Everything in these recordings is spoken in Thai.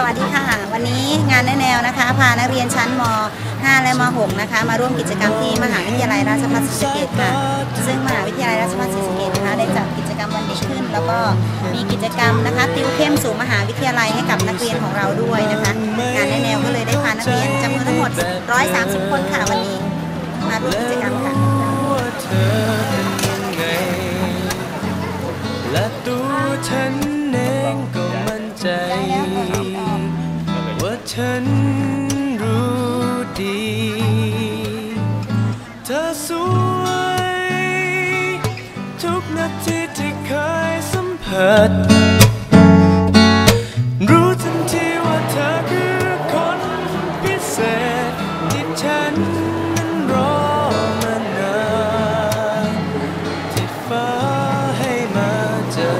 สวัสดีค่ะ วันนี้งานแนะแนวนะคะ พานักเรียนชั้นม 5 และม 6 นะคะ มาร่วมกิจกรรมที่มหาวิทยาลัยราชภัฏศรีสะเกษค่ะ ซึ่งมหาวิทยาลัยราชภัฏศรีสะเกษนะคะได้จัดกิจกรรมวันเด็กขึ้น แล้วก็มีกิจกรรมนะคะ ติวเข้มสู่มหาวิทยาลัยให้กับนักเรียนของเราด้วยนะคะ งานแนะแนวก็เลยได้พานักเรียนจำนวนทั้งหมด 130 คนค่ะวันนี้ มาร่วมกิจกรรมค่ะ ฉันรู้ดี เธอสวย ทุกนาทีที่เคยสัมผัส รู้ทันทีว่าเธอคือคนพิเศษที่ฉันนั้นรอมานานที่ฟ้าให้มาเจอ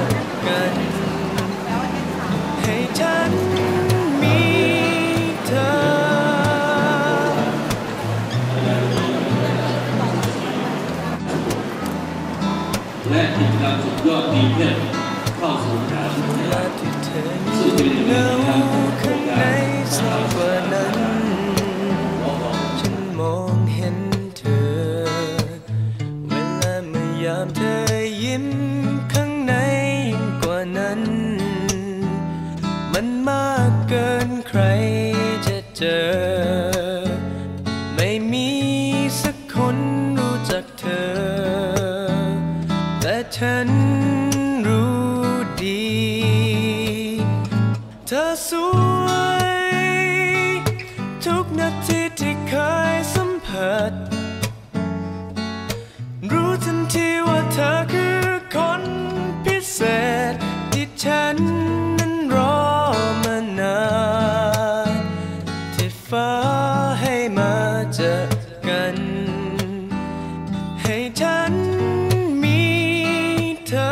กัน ให้ฉัน จกรรมสุดยอด ให้มาเจอกัน ให้ฉันมีเธอ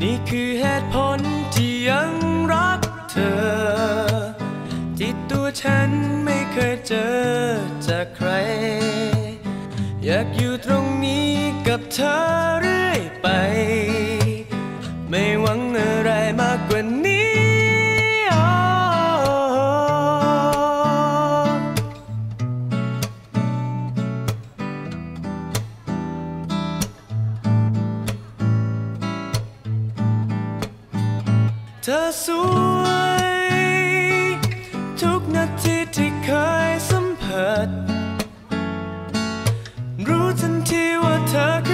นี่คือเหตุผลที่ยังรักเธอ ที่ตัวฉันไม่เคยเจอ เธอเรื่อยไป ไม่หวังอะไรมากกว่านี้อ๋อเธอสวย ทุกนาทีที่เคยสัมผัสรู้ทันทีว่าเธอคือ